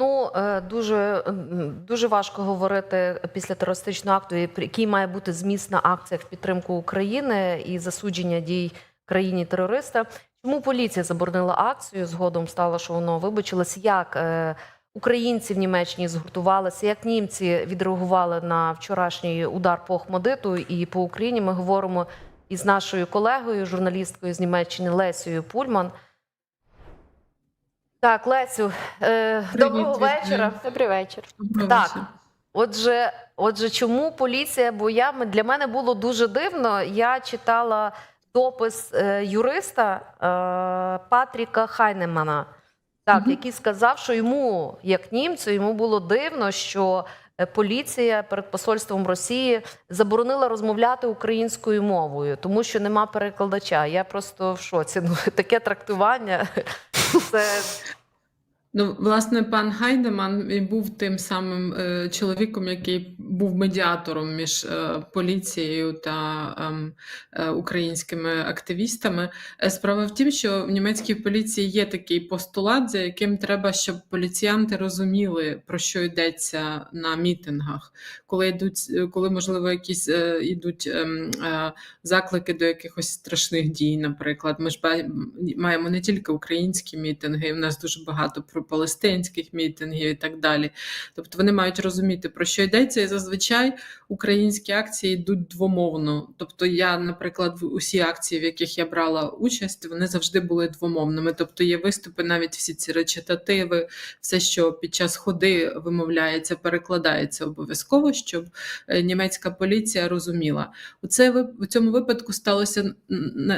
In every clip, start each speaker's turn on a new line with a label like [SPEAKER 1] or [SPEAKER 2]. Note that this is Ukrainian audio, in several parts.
[SPEAKER 1] Ну е, дуже, дуже важко говорити після терористичного акту, який має бути зміст на акціях в підтримку України і засудження дій країні терориста. Чому поліція заборонила акцію? Згодом стало, що воно вибачилось. Як е, українці в Німеччині згуртувалися, як німці відреагували на вчорашній удар по Охмадиту і по Україні? Ми говоримо із нашою колегою, журналісткою з Німеччини Лесією Пульман. Так, Лесю, е, доброго вечора.
[SPEAKER 2] Добрий вечір.
[SPEAKER 3] Доброго
[SPEAKER 1] Так. Отже, отже, чому поліція? Бо я для мене було дуже дивно. Я читала допис е, юриста е, Патріка Хайнемана, так,
[SPEAKER 3] Мгм.
[SPEAKER 1] який сказав, що йому, як німцю, йому було дивно, що поліція перед посольством Росії заборонила розмовляти українською мовою, тому що нема перекладача. Я просто в шоці. Ну таке трактування. Це
[SPEAKER 3] Ну, власне, пан Гайдеман і був тим самим е, чоловіком, який був медіатором між е, поліцією та ем, е, українськими активістами. Е, Справа в тім, що в німецькій поліції є такий постулат, за яким треба, щоб поліціянти розуміли, про що йдеться на мітингах, коли йдуть, е, коли можливо якісь е, йдуть ем, е, заклики до якихось страшних дій. Наприклад, ми ж маємо не тільки українські мітинги, у нас дуже багато про палестинських мітингів і так далі. Тобто вони мають розуміти, про що йдеться, і зазвичай українські акції йдуть двомовно. Тобто, я, наприклад, в усі акції, в яких я брала участь, вони завжди були двомовними. Тобто є виступи, навіть всі ці речитативи, все, що під час ходи вимовляється, перекладається обов'язково, щоб е, німецька поліція розуміла. У, це, у цьому випадку сталося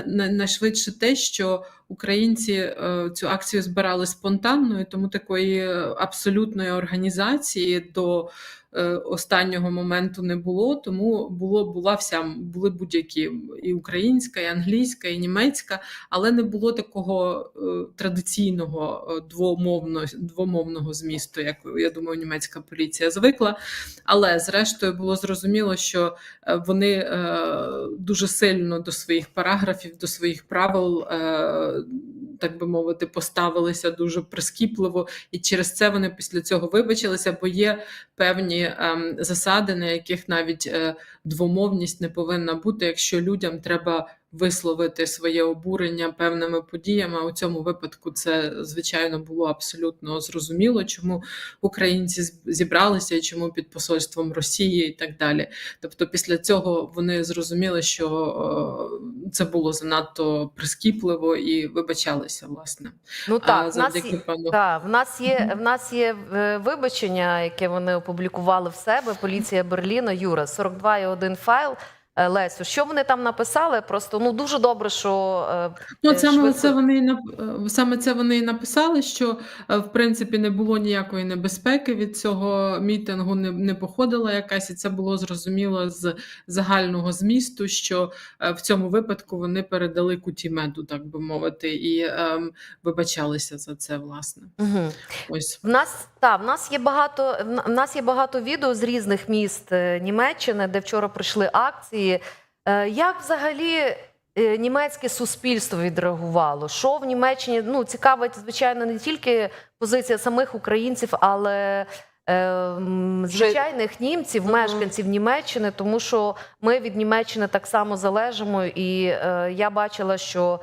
[SPEAKER 3] найшвидше те, що українці е, цю акцію збирали спонтанно, і тому такої е, абсолютної організації до останнього моменту не було. Тому було була вся були будь-які і українська, і англійська, і німецька, але не було такого е, традиційного е, двомовно, двомовного змісту, як я думаю, німецька поліція звикла. Але зрештою було зрозуміло, що е, вони е, дуже сильно до своїх параграфів, до своїх правил, е, так би мовити, поставилися дуже прискіпливо, і через це вони після цього вибачилися, бо є певні ем, засади, на яких навіть е, двомовність не повинна бути, якщо людям треба висловити своє обурення певними подіями. У цьому випадку це звичайно було абсолютно зрозуміло, чому українці зібралися і чому під посольством Росії і так далі. Тобто, після цього вони зрозуміли, що це було занадто прискіпливо і вибачалися, власне.
[SPEAKER 1] ну
[SPEAKER 3] А
[SPEAKER 1] так, в нас
[SPEAKER 3] завдяки пану
[SPEAKER 1] Так, в нас є в нас є е, вибачення, яке вони опублікували в себе. Поліція Берліна, Юра, 42,1 файл. Е, Лесю, що вони там написали? Просто ну дуже добре, що е,
[SPEAKER 3] Ну,
[SPEAKER 1] е,
[SPEAKER 3] саме
[SPEAKER 1] швидко-
[SPEAKER 3] це вони саме це вони і написали, що в принципі не було ніякої небезпеки від цього мітингу, не, не походила якась, і це було зрозуміло з загального змісту, що в цьому випадку вони передали куті меду, так би мовити, і ем, вибачалися за це, власне.
[SPEAKER 1] Угу.
[SPEAKER 3] Ось.
[SPEAKER 1] В нас та в нас є багато в на- нас є багато відео з різних міст Німеччини, де вчора пройшли акції. Е, Як взагалі е, німецьке суспільство відреагувало? Що в Німеччині ну цікавить, звичайно, не тільки позиція самих українців, але е, звичайних німців, мешканців Німеччини, тому що ми від Німеччини так само залежимо, і е, я бачила, що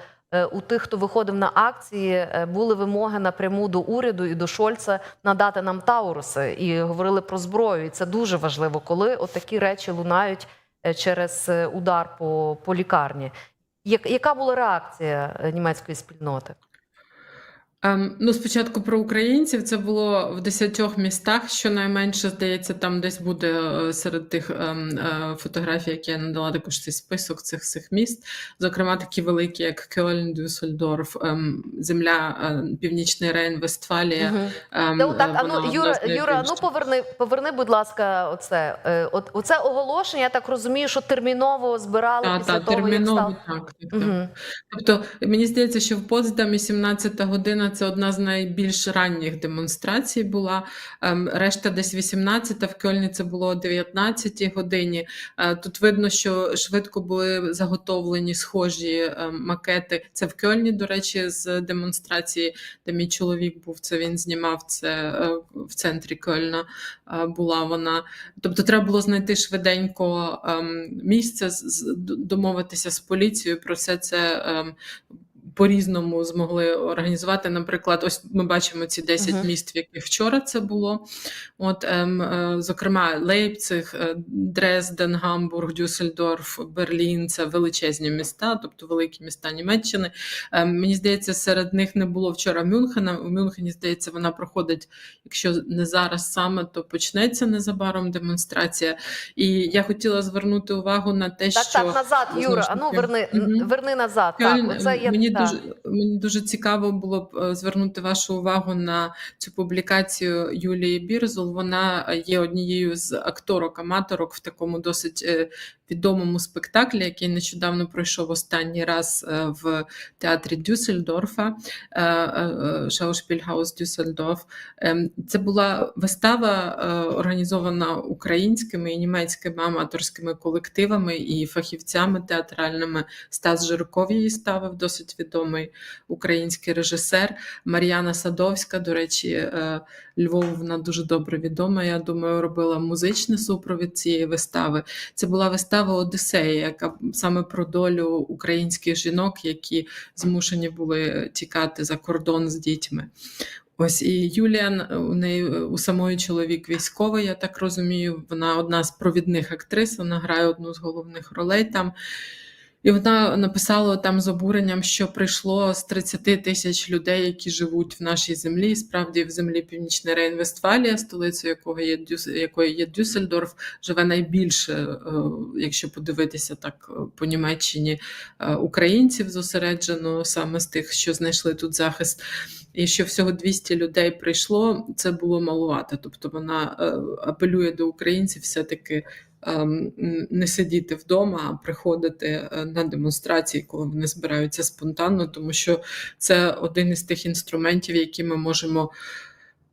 [SPEAKER 1] у тих, хто виходив на акції, були вимоги напряму до уряду і до Шольца надати нам Тауруси і говорили про зброю. І це дуже важливо, коли отакі речі лунають через е, удар по, по лікарні. Як- Яка була реакція е, німецької спільноти?
[SPEAKER 3] Ем, ну, спочатку про українців це було в десятьох містах. Щонайменше, здається, там десь буде е, серед тих ем, е, фотографій, які я надала також цей список цих всіх міст. Зокрема, такі великі, як Кьольн, Дюссельдорф, ем, земля, е, Північний Рейн, Вестфалія. Ем,
[SPEAKER 1] Та, так,
[SPEAKER 3] е,
[SPEAKER 1] а ну, Юра, Юра, ну поверни, поверни, будь ласка, оце. Е, От, оце оголошення, я так розумію, що терміново збирали
[SPEAKER 3] Та,
[SPEAKER 1] після
[SPEAKER 3] та,
[SPEAKER 1] того, як став.
[SPEAKER 3] так, так, так.
[SPEAKER 1] Угу.
[SPEAKER 3] Тобто мені здається, що в Потсдамі 17 година Це одна з найбільш ранніх демонстрацій була. Ем, Решта десь 18, в Кельні це було о 19 годині. Е, Тут видно, що швидко були заготовлені схожі ем, макети. Це в Кельні, до речі, з демонстрації, де мій чоловік був. Це він знімав це е, в центрі Кельна. е, Була вона. Тобто, треба було знайти швиденько ем, місце, домовитися з поліцією. Про все це по-різному змогли організувати. Наприклад, ось ми бачимо ці 10
[SPEAKER 1] Мгм.
[SPEAKER 3] міст, в яких вчора це було. От, ем, е, зокрема, Лейпциг, е, Дрезден, Гамбург, Дюссельдорф, Берлін це величезні міста, тобто великі міста Німеччини. Ем, мені здається, серед них не було вчора Мюнхена. У Мюнхені, здається, вона проходить, якщо не зараз саме, то почнеться незабаром демонстрація. І я хотіла звернути увагу на те,
[SPEAKER 1] Так,
[SPEAKER 3] що
[SPEAKER 1] так, назад, Юра. ну верни,
[SPEAKER 3] мгм.
[SPEAKER 1] верни назад.
[SPEAKER 3] Кельн,
[SPEAKER 1] Так, оце я
[SPEAKER 3] мені,
[SPEAKER 1] так.
[SPEAKER 3] дуже, мені дуже цікаво було б е, звернути вашу увагу на цю публікацію Юлії Бірзул. Вона е, є однією з акторок-аматорок в такому досить е, відомому спектаклі, який нещодавно пройшов останній раз е, в театрі Дюссельдорфа, е, е, Шаушпільгаус Дюссельдорф. Ем, Це була вистава, е, організована українськими і німецькими аматорськими колективами і фахівцями театральними. Стас Жирков її ставив, досить відомий український режисер. Мар'яна Садовська, до речі, е, Львову вона дуже добре відома. Я думаю, робила музичний супровід цієї вистави. Це була вистава Одіссея, яка саме про долю українських жінок, які змушені були тікати за кордон з дітьми. Ось і Юліан у неї у самої чоловік військовий, я так розумію. Вона одна з провідних актрис, вона грає одну з головних ролей там. І вона написала там з обуренням, що прийшло з 30 тисяч людей, які живуть в нашій землі. Справді в землі Північна Рейн-Вестфалія, столицею якого є Дюс, якої є Дюссельдорф, живе найбільше, е, якщо подивитися так е, по Німеччині, е, українців зосереджено саме з тих, що знайшли тут захист. І що всього 200 людей прийшло, це було малувато. Тобто вона апелює до українців все-таки не сидіти вдома, а приходити е, на демонстрації, коли вони збираються спонтанно, тому що це один із тих інструментів, які ми можемо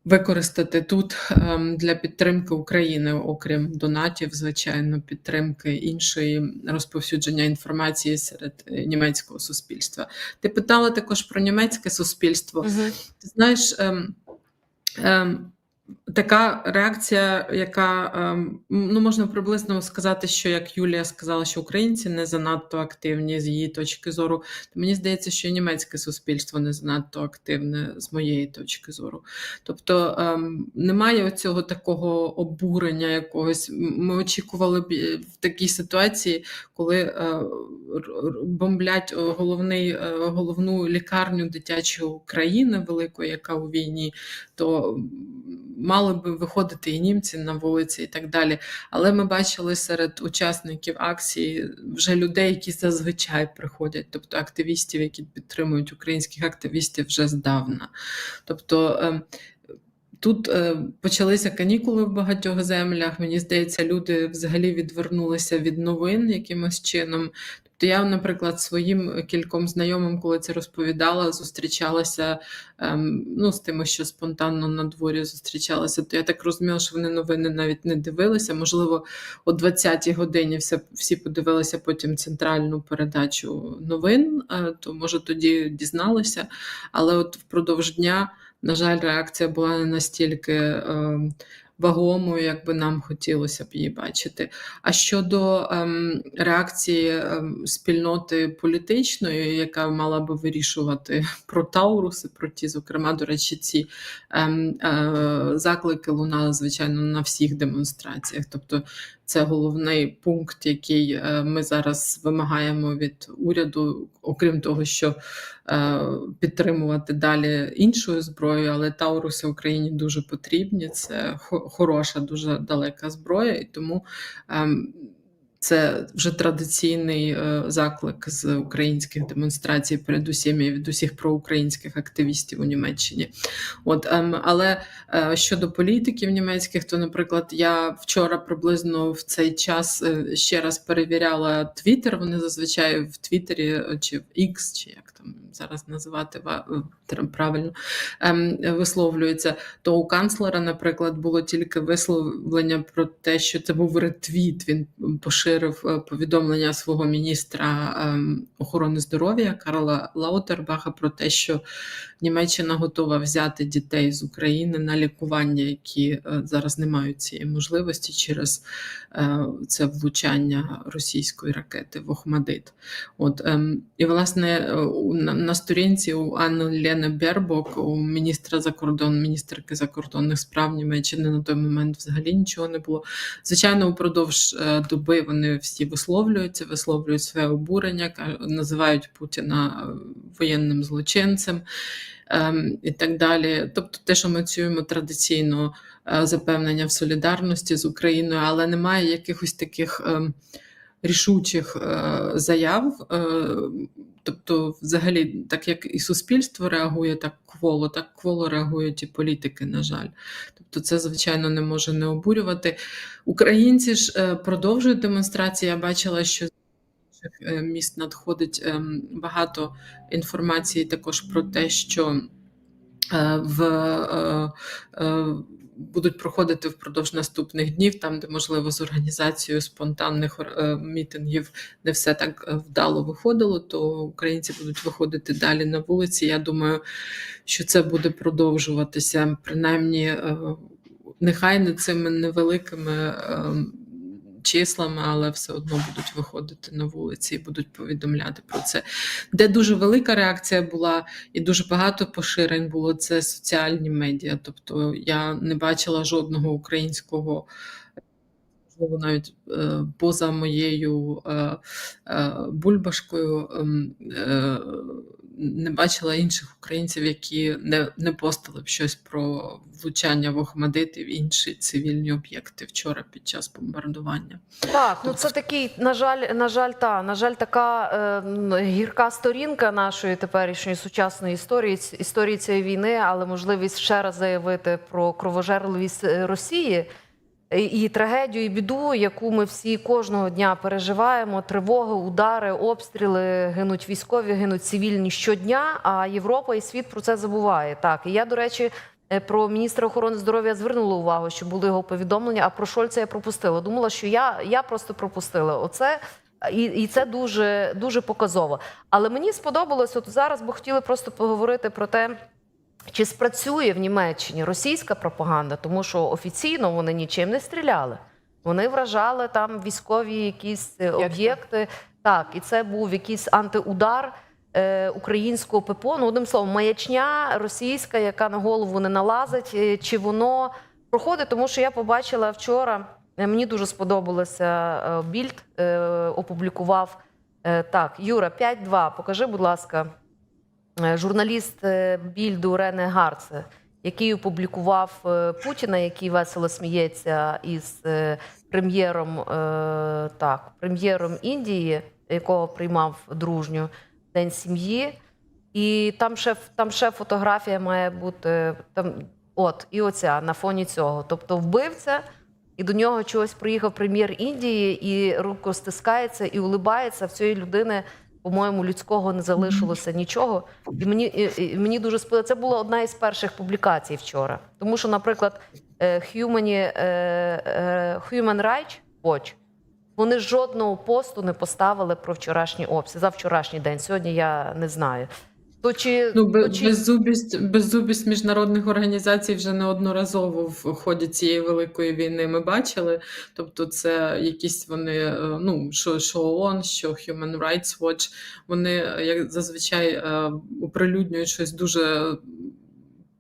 [SPEAKER 3] використати тут ем, для підтримки України, окрім донатів, звичайно, підтримки іншої розповсюдження інформації серед е, німецького суспільства. Ти питала також про німецьке суспільство. Ти знаєш, ем, ем, така реакція, яка ем, ну можна приблизно сказати, що як Юлія сказала, що українці не занадто активні з її точки зору, то мені здається, що і німецьке суспільство не занадто активне з моєї точки зору. Тобто ем, немає оцього такого обурення якогось. Ми очікували б е, в такій ситуації, коли е, бомблять е, головний, головну лікарню дитячої країни великої, яка у війні, то м, мали би виходити і німці на вулиці, і так далі. Але ми бачили серед учасників акції вже людей, які зазвичай приходять, тобто активістів, які підтримують українських активістів вже здавна. Тобто ем, Тут е, почалися канікули в багатьох землях. Мені здається, люди взагалі відвернулися від новин якимось чином. Тобто я, наприклад, своїм кільком знайомим, коли це розповідала, зустрічалася ем, ну, з тими, що спонтанно на дворі зустрічалася, то я так розуміла, що вони новини навіть не дивилися. Можливо, о 20-й годині всі подивилися потім центральну передачу новин, е, то може тоді дізналися. Але от впродовж дня. На жаль, реакція була не настільки е, вагомою, як би нам хотілося б її бачити. А щодо ем, реакції ем, спільноти політичної, яка мала би вирішувати про Тауруси, про ті, зокрема, до речі, ці ем, е, заклики лунали, звичайно, на всіх демонстраціях. Тобто це головний пункт, який е, ми зараз вимагаємо від уряду, окрім того, що е, підтримувати далі іншою зброєю, але Тауруси Україні дуже потрібні. Це хороша, дуже далека зброя, і тому ем, це вже традиційний е, заклик з українських демонстрацій, передусім і від усіх проукраїнських активістів у Німеччині. От, ем, але е, щодо політиків німецьких, то, наприклад, я вчора приблизно в цей час е, ще раз перевіряла Твіттер. Вони зазвичай в Твіттері чи в X, чи як зараз називати ва- е, правильно ем, висловлюється, то у канцлера, наприклад, було тільки висловлення про те, що це був ретвіт. Він поширив е, повідомлення свого міністра ем, охорони здоров'я Карла Лаутербаха про те, що Німеччина готова взяти дітей з України на лікування, які е, зараз не мають цієї можливості через е, це влучання російської ракети в Охмадит. От ем, і власне е, на, сторінці у Анни Лени Бербок, у міністра закордон, міністерки закордонних справ Німеччини на той момент взагалі нічого не було. Звичайно, упродовж доби вони всі висловлюються, висловлюють своє обурення, називають Путіна воєнним злочинцем. Ем, І так далі. Тобто, те, що ми чуємо традиційно е, запевнення в солідарності з Україною, але немає якихось таких ем, рішучих е, заяв. Е, Тобто, взагалі, так як і суспільство реагує так кволо, так кволо реагують і політики, на жаль. Тобто, це, звичайно, не може не обурювати. Українці ж продовжують демонстрації. Я бачила, що інших е, міст надходить ем, багато інформації також про те, що е, в е, будуть проходити впродовж наступних днів, там, де можливо з організацією спонтанних мітингів не все так вдало виходило, то українці будуть виходити далі на вулиці. Я думаю, що це буде продовжуватися, принаймні, нехай не цими невеликими. Числами, але все одно будуть виходити на вулиці і будуть повідомляти про це. Де дуже велика реакція була, і дуже багато поширень було це соціальні медіа. Тобто я не бачила жодного українського, навіть е, поза моєю е, е, бульбашкою. Не бачила інших українців, які не, не постили б щось про влучання в Охмадит і в інші цивільні об'єкти вчора під час бомбардування.
[SPEAKER 1] Так, ну це такий, на жаль, на жаль, та на жаль, така е, гірка сторінка нашої теперішньої сучасної історії, історії цієї війни, але можливість ще раз заявити про кровожерливість е, Росії і, трагедію, і біду, яку ми всі кожного дня переживаємо. Тривоги, удари, обстріли, гинуть військові, гинуть цивільні щодня. А Європа і світ про це забуває. Так, і я, до речі. е, Про міністра охорони здоров'я звернула увагу, що були його повідомлення. А про Шольца я пропустила. Думала, що я, я просто пропустила оце, і, і це дуже дуже показово. Але мені сподобалось от зараз, бо хотіли просто поговорити про те, чи спрацює в Німеччині російська пропаганда, тому що офіційно вони нічим не стріляли. Вони вражали там військові якісь е, об'єкти. Так, і це був якийсь антиудар е, українського ППО. Ну, одним словом, маячня російська, яка на голову не налазить, е, чи воно проходить, тому що я побачила вчора. е, Мені дуже сподобалося Більд е, опублікував. е, Так, Юра, 5-2. Покажи, будь ласка, журналіст е, Більду Рене Гарце, який опублікував е, Путіна, який весело сміється із е, прем'єром, е, так, прем'єром Індії, якого приймав дружню День сім'ї. І там ще, там ще фотографія має бути там, от, і оця на фоні цього. Тобто вбивця, і до нього чогось приїхав прем'єр Індії, і руку стискається і улибається. В цієї людини, по-моєму, людського не залишилося нічого. І мені, і, мені дуже сподобалося. Це була одна із перших публікацій вчора. Тому що, наприклад, е, Human, е, е, Human Rights Watch, вони жодного посту не поставили про вчорашній обсяг за вчорашній день. Сьогодні я не знаю. То чи,
[SPEAKER 3] Ну,
[SPEAKER 1] то чи...
[SPEAKER 3] беззубість, беззубість міжнародних організацій вже неодноразово в ході цієї великої війни ми бачили. Тобто, це якісь вони, е, ну що, що ООН, що Human Rights Watch, вони е, як зазвичай е, оприлюднюють щось дуже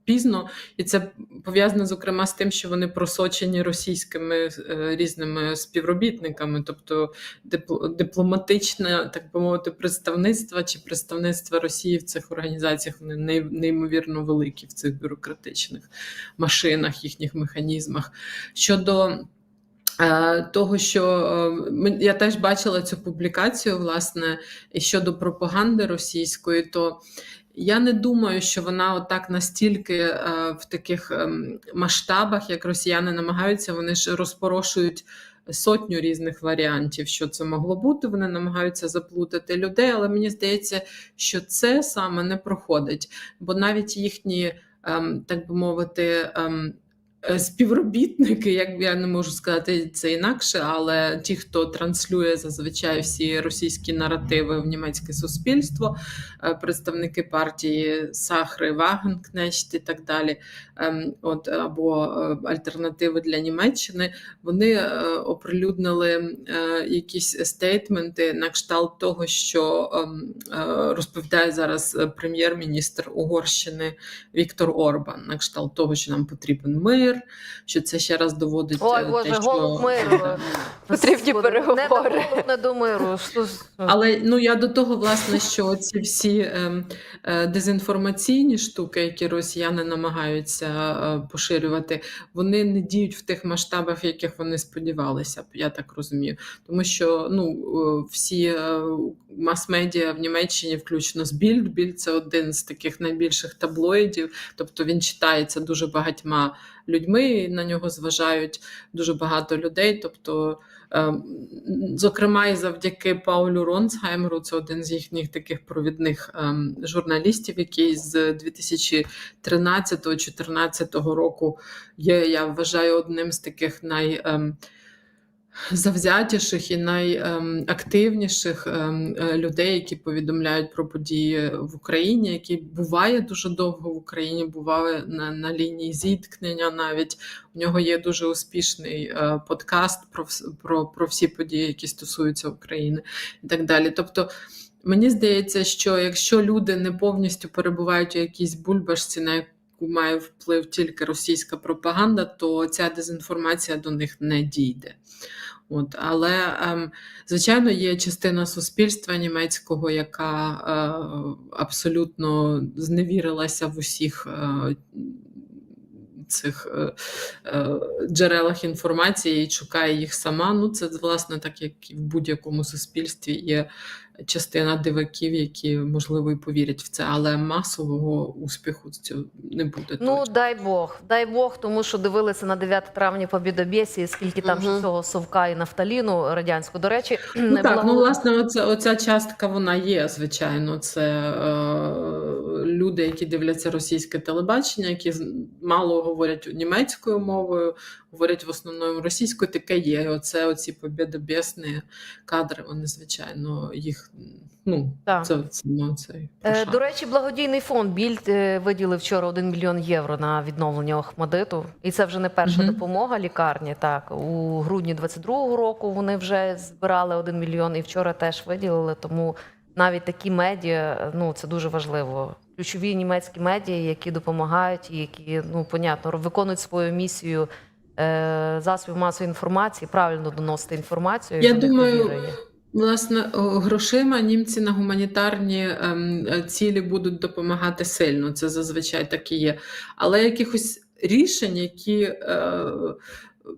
[SPEAKER 3] пізно, і це пов'язано зокрема з тим, що вони просочені російськими е, різними співробітниками, тобто дипло- дипломатичне, так би мовити, представництво чи представництво Росії в цих організаціях вони ней- неймовірно великі в цих бюрократичних машинах, їхніх механізмах. Щодо е, того, що е, я теж бачила цю публікацію, власне, щодо пропаганди російської, то я не думаю, що вона отак настільки е, в таких ем, масштабах, як росіяни намагаються, вони ж розпорошують сотню різних варіантів, що це могло бути. Вони намагаються заплутати людей, але мені здається, що це саме не проходить, бо навіть їхні, ем, так би мовити, ем, співробітники, як я не можу сказати це інакше, але ті, хто транслює зазвичай всі російські наративи в німецьке суспільство, е, представники партії Сахри, Вагенкнехт і так далі, ем, от або е, альтернативи для Німеччини, вони е, оприлюднили е, якісь стейтменти на кшталт того, що ем, е, розповідає зараз е, прем'єр-міністр Угорщини Віктор Орбан, на кшталт того, що нам потрібен мир, що це ще раз доводить
[SPEAKER 1] Ой,
[SPEAKER 3] е,
[SPEAKER 1] Боже,
[SPEAKER 3] те, що
[SPEAKER 1] голуб миру.
[SPEAKER 2] Потрібні переговори.
[SPEAKER 1] Не до, голуб, не до миру.
[SPEAKER 3] Але ну я до того, власне, що ці всі е, е, дезінформаційні штуки, які росіяни намагаються е, поширювати, вони не діють в тих масштабах, в яких вони сподівалися я так розумію. Тому що ну е, всі е, мас-медіа в Німеччині, включно з Більд, Більд це один з таких найбільших таблоїдів, тобто він читається дуже багатьма людьми, на нього зважають дуже багато людей. Тобто Ем, Зокрема, і завдяки Паулю Ронсхаймеру, це один з їхніх таких провідних ем, журналістів, який з 2013-2014 року є, я вважаю, одним з таких най. Ем, Завзятіших і найактивніших ем, е, людей, які повідомляють про події в Україні, які буває дуже довго в Україні, буває на, на лінії зіткнення. Навіть у нього є дуже успішний е, подкаст про, про, про всі події, які стосуються України, і так далі. Тобто, мені здається, що якщо люди не повністю перебувають у якійсь бульбашці, на яку має вплив тільки російська пропаганда, то ця дезінформація до них не дійде. От, але ем, звичайно є частина суспільства німецького, яка е, абсолютно зневірилася в усіх е, цих е, е, джерелах інформації і шукає їх сама. Ну, це власне так, як і в будь-якому суспільстві є частина диваків, які можливо і повірять в це, але масового успіху цього не буде.
[SPEAKER 1] Ну,
[SPEAKER 3] точно.
[SPEAKER 1] дай Бог, дай Бог, тому що дивилися на 9 травня по Бідобєсі, скільки там ж цього совка і нафталіну радянську. До речі,
[SPEAKER 3] Ну,
[SPEAKER 1] не
[SPEAKER 3] так,
[SPEAKER 1] була
[SPEAKER 3] ну власне, оця, оця частка вона є, звичайно. Це е, люди, які дивляться російське телебачення, які мало говорять німецькою мовою, говорять в основному російською, таке є. І Оце оці побєдобєсні кадри, вони, звичайно, їх ну,
[SPEAKER 1] Так.
[SPEAKER 3] це, це, ну, цей
[SPEAKER 1] Е. До речі, благодійний фонд Більд е, виділив вчора 1 мільйон євро на відновлення Охмадиту. І це вже не перша
[SPEAKER 3] Мгм.
[SPEAKER 1] допомога лікарні. Так, у грудні 22-го року вони вже збирали 1 мільйон і вчора теж виділили. Тому навіть такі медіа, ну це дуже важливо. Ключові німецькі медіа, які допомагають і які, ну понятно, виконують свою місію е, засобів масової інформації, правильно доносити інформацію.
[SPEAKER 3] Я думаю. Власне, грошима німці на гуманітарні ем, е, цілі будуть допомагати сильно. Це зазвичай так і є. Але якихось рішень, які, е,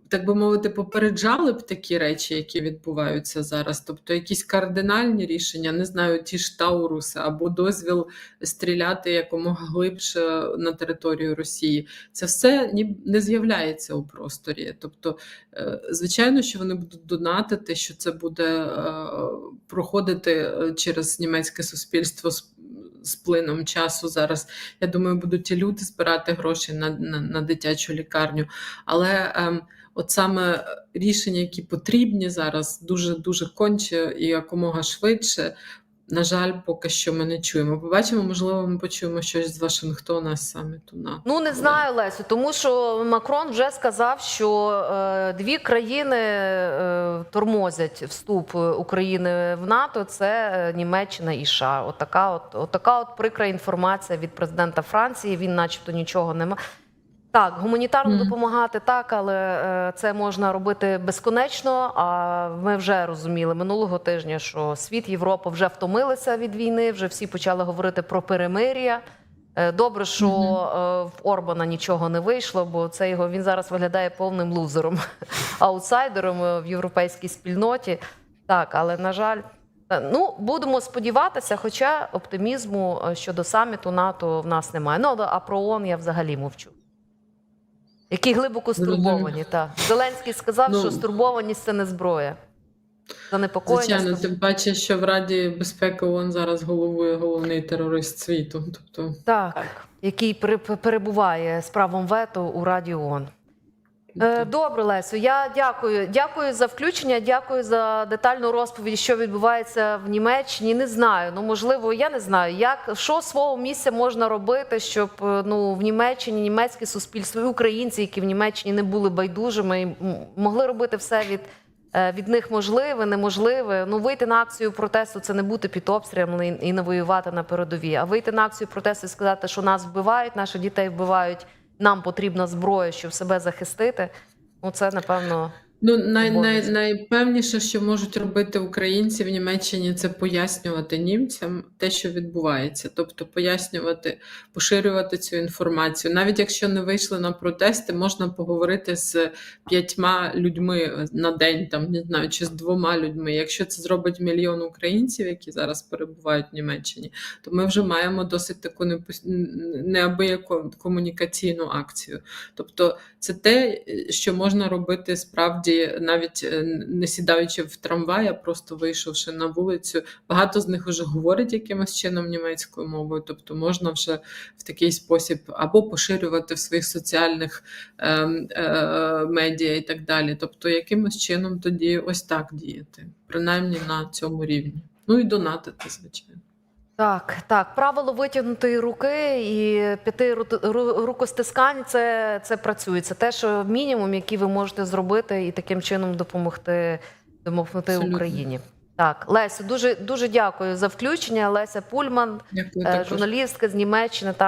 [SPEAKER 3] так би мовити, попереджали б такі речі, які відбуваються зараз. Тобто якісь кардинальні рішення, не знаю, ті ж Тауруси або дозвіл стріляти якомога глибше на територію Росії. Це все не з'являється у просторі. Тобто Е, Звичайно, що вони будуть донатити, що це буде е, проходити е, через німецьке суспільство з плином часу. Зараз я думаю, будуть і люди збирати гроші на, на, на дитячу лікарню. Але ем, от саме рішення, які потрібні зараз, дуже дуже конче і якомога швидше. На жаль, поки що ми не чуємо. Побачимо, можливо, ми почуємо щось з Вашингтона з саміту НАТО.
[SPEAKER 1] Ну не знаю, Лесю, тому що Макрон вже сказав, що е, дві країни е, тормозять вступ України в НАТО. Це е, Німеччина і США. Отака, от отака, от прикра інформація від президента Франції. Він, начебто, нічого не має. Так, гуманітарно
[SPEAKER 3] Мгм.
[SPEAKER 1] допомагати так, але е, це можна робити безконечно. А ми вже розуміли минулого тижня, що світ Європа вже втомилися від війни, вже всі почали говорити про перемир'я. Е, Добре, що
[SPEAKER 3] Мгм.
[SPEAKER 1] е, в Орбана нічого не вийшло, бо це його він зараз виглядає повним лузером, аутсайдером в європейській спільноті. Так, але на жаль, ну будемо сподіватися, хоча оптимізму щодо саміту НАТО в нас немає. Ну а про ООН я взагалі мовчу. Які глибоко стурбовані. Так. Зеленський сказав,
[SPEAKER 3] Ну,
[SPEAKER 1] що стурбованість це не зброя. Занепокоєння.
[SPEAKER 3] Звичайно, тим паче, що в Раді безпеки ООН зараз головує головний терорист світу. Тобто,
[SPEAKER 1] Так, який пере- перебуває з правом вето у Раді ООН. Е, Добре, Лесю, я дякую. Дякую за включення. Дякую за детальну розповідь, що відбувається в Німеччині. Не знаю. Ну можливо, я не знаю, як що свого місця можна робити, щоб е, ну в Німеччині німецьке суспільство і українці, які в Німеччині не були байдужими, і могли робити все від. е, Від них можливе, неможливе. Ну вийти на акцію протесту це не бути під обстрілами і- і не воювати на передовій. А вийти на акцію протесту і сказати, що нас вбивають, наших дітей вбивають. Нам потрібна зброя, щоб себе захистити. Ну це напевно
[SPEAKER 3] Ну, най, най, найпевніше, що можуть робити українці в Німеччині, це пояснювати німцям те, що відбувається, тобто пояснювати, поширювати цю інформацію. Навіть якщо не вийшли на протести, можна поговорити з п'ятьма людьми на день, там не знаю, чи з двома людьми. Якщо це зробить мільйон українців, які зараз перебувають в Німеччині, то ми вже маємо досить таку неабияку комунікаційну акцію. Тобто, це те, що можна робити справді, навіть е, не сідаючи в трамвай, а просто вийшовши на вулицю. Багато з них вже говорять якимось чином німецькою мовою, тобто можна вже в такий спосіб або поширювати в своїх соціальних е, е, медіа і так далі. Тобто, якимось чином тоді ось так діяти, принаймні на цьому рівні. Ну і донатити, звичайно.
[SPEAKER 1] Так, так. Правило витягнутої руки і п'яти ру- ру- рукостискань це, це працює. Це те, що мінімум, який ви можете зробити, і таким чином допомогти, допомогти
[SPEAKER 3] Абсолютно.
[SPEAKER 1] Україні. Так, Лесю, дуже дуже дякую за включення. Леся Пульман,
[SPEAKER 3] Дякую
[SPEAKER 1] е, журналістка з Німеччини. Там